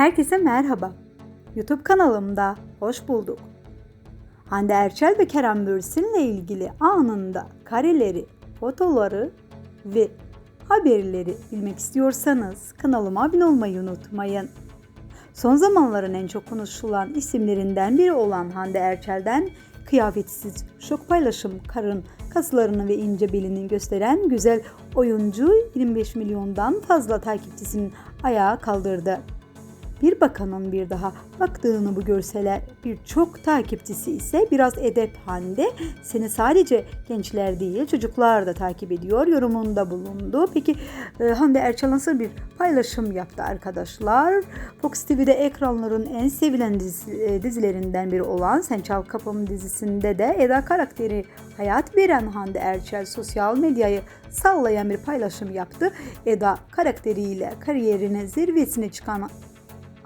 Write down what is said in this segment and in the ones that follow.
Herkese merhaba. YouTube kanalımda hoş bulduk. Hande Erçel ve Kerem Bürsin'le ilgili anında kareleri, fotoları ve haberleri bilmek istiyorsanız kanalıma abone olmayı unutmayın. Son zamanların en çok konuşulan isimlerinden biri olan Hande Erçel'den kıyafetsiz şok paylaşım karın kaslarını ve ince belini gösteren güzel oyuncu 25 milyondan fazla takipçisinin ayağa kaldırdı. Bir bakanın bir daha baktığını bu görsele birçok takipçisi ise biraz edep Hande seni sadece gençler değil çocuklar da takip ediyor yorumunda bulundu. Peki e, Hande Erçel nasıl bir paylaşım yaptı arkadaşlar? Fox TV'de ekranların en sevilen e, dizilerinden biri olan Sen Çal Kapım dizisinde de Eda karakteri hayat veren Hande Erçel sosyal medyayı sallayan bir paylaşım yaptı. Eda karakteriyle kariyerine zirvesine çıkan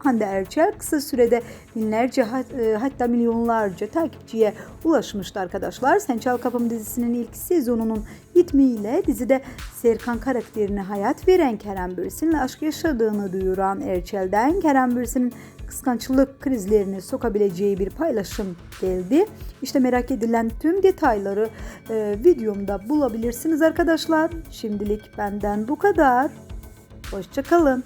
Hande Erçel kısa sürede binlerce e, hatta milyonlarca takipçiye ulaşmıştı arkadaşlar. Sen Çal Kapım dizisinin ilk sezonunun bitimiyle dizide Serkan karakterine hayat veren Kerem Bürsin'le aşk yaşadığını duyuran Erçel'den Kerem Bürsin'in kıskançlık krizlerini sokabileceği bir paylaşım geldi. İşte merak edilen tüm detayları e, videomda bulabilirsiniz arkadaşlar. Şimdilik benden bu kadar. Hoşçakalın.